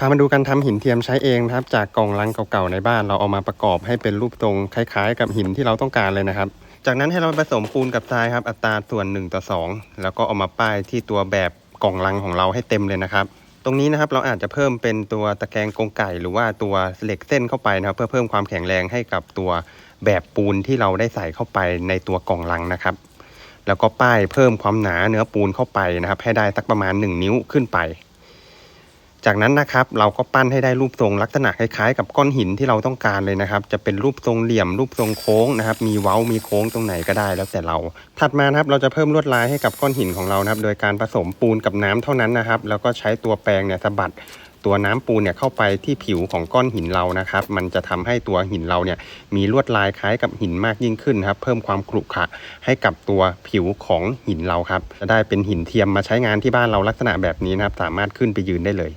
พามาดูการทำหินเทียมใช้เองนะครับ จากกล่องลังเก่าๆในบ้าน เราเอามาประกอบให้เป็นรูปทรงคล้ายๆ กับหินที่เราต้องการเลยนะครับ จากนั้นให้เราผสมปูนกับทรายครับ อัตราส่วน1ต่อ2 แล้วก็เอามาป้ายที่ตัวแบบกล่องลังของเราให้เต็มเลยนะครับ ตรงนี้นะครับเราอาจจะเพิ่มเป็นตัวตะแกรงกรงไก่หรือว่าตัวเหล็กเส้นเข้าไปนะครับ เพื่อเพิ่มความแข็งแรงให้กับตัวแบบปูนที่เราได้ใส่เข้าไปในตัวกล่องลังนะครับ แล้วก็ป้ายเพิ่มความหนาเนื้อปูนเข้าไปนะครับ ให้ได้สักประมาณ 1 นิ้วขึ้นไป จากนั้นนะครับเราก็ปั้นให้ได้รูปทรงลักษณะคล้ายๆ กับก้อนหินที่เราต้องการเลยนะครับ จะเป็นรูปทรงเหลี่ยมรูปทรงโค้งนะครับ มีเว้ามีโค้งตรงไหนก็ได้แล้วแต่เรา ถัดมานะครับเราจะเพิ่มลวดลายให้กับก้อนหินของเรานะครับ โดยการผสมปูนกับน้ำเท่านั้นนะครับ แล้วก็ใช้ตัวแปรงเนี่ยสะบัดตัวน้ำปูนเนี่ยเข้าไปที่ผิวของก้อนหินเรานะครับ มันจะทำให้ตัวหินเราเนี่ยมีลวดลายคล้ายกับหินมากยิ่งขึ้นครับ เพิ่มความขรุขระให้กับตัวผิวของหินเราครับ จะได้เป็นหินเทียมมาใช้งานที่บ้านเราลักษณะแบบนี้นะครับ สามารถขึ้นไปยืนได้เลย